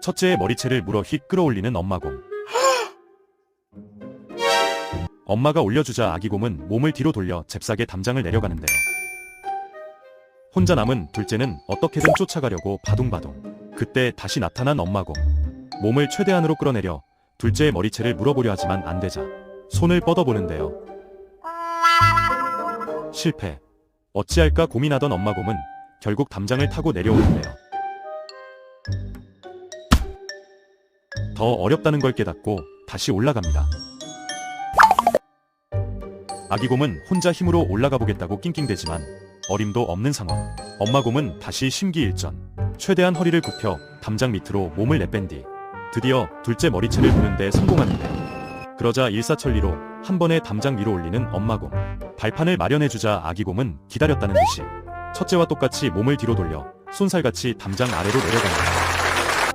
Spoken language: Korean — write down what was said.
첫째의 머리채를 물어 휙 끌어올리는 엄마곰. 엄마가 올려주자 아기곰은 몸을 뒤로 돌려 잽싸게 담장을 내려가는데요. 혼자 남은 둘째는 어떻게든 쫓아가려고 바둥바둥. 그때 다시 나타난 엄마곰. 몸을 최대한으로 끌어내려 둘째의 머리채를 물어보려 하지만 안 되자 손을 뻗어보는데요. 실패. 어찌할까 고민하던 엄마곰은 결국 담장을 타고 내려오는데요. 더 어렵다는 걸 깨닫고 다시 올라갑니다. 아기곰은 혼자 힘으로 올라가 보겠다고 낑낑대지만 어림도 없는 상황. 엄마곰은 다시 심기일전. 최대한 허리를 굽혀 담장 밑으로 몸을 내뺀 뒤 드디어 둘째 머리채를 무는 데 성공하는데요. 그러자 일사천리로 한 번에 담장 위로 올리는 엄마곰. 발판을 마련해주자 아기곰은 기다렸다는 듯이 첫째와 똑같이 몸을 뒤로 돌려 쏜살같이 담장 아래로 내려갑니다.